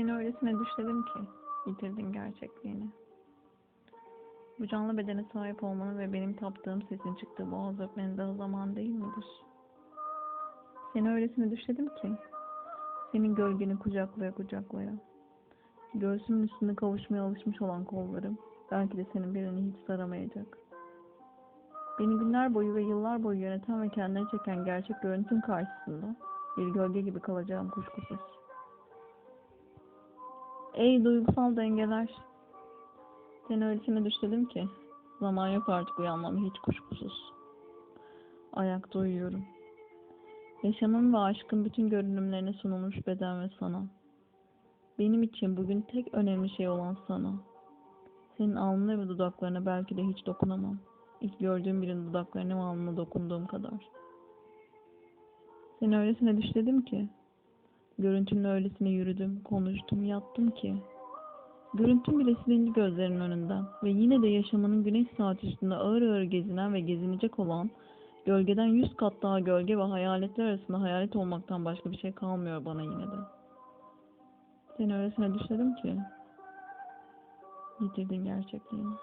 Seni öylesine düşledim ki yitirdin gerçekliğini. Bu canlı bedene sahip olmanın ve benim taptığım sesin çıktığı boğaz öpmenin daha zaman değil midir? Seni öylesine düşledim ki senin gölgeni kucaklaya kucaklaya. Göğsümün üstünde kavuşmaya alışmış olan kollarım belki de senin birini hiç saramayacak. Beni günler boyu ve yıllar boyu yöneten ve kendine çeken gerçek görüntün karşısında bir gölge gibi kalacağım kuşkusuz. Ey duygusal dengeler! Seni öylesine düşledim ki zaman yok artık uyanmam hiç kuşkusuz. Ayakta uyuyorum. Yaşamın ve aşkın bütün görünümlerine sunulmuş beden ve sana. Benim için bugün tek önemli şey olan sana. Senin alnına ve dudaklarına belki de hiç dokunamam. İlk gördüğüm birinin dudaklarına ve alnına dokunduğum kadar. Seni öylesine düşledim ki. Görüntünle öylesine yürüdüm, konuştum, yattım ki. Görüntüm bile silindi gözlerinin önünden ve yine de yaşamının güneş saat üstünde ağır ağır gezinen ve gezinecek olan gölgeden yüz kat daha gölge ve hayaletler arasında hayalet olmaktan başka bir şey kalmıyor bana yine de. Seni öylesine düşledim ki yitirdin gerçekliğini.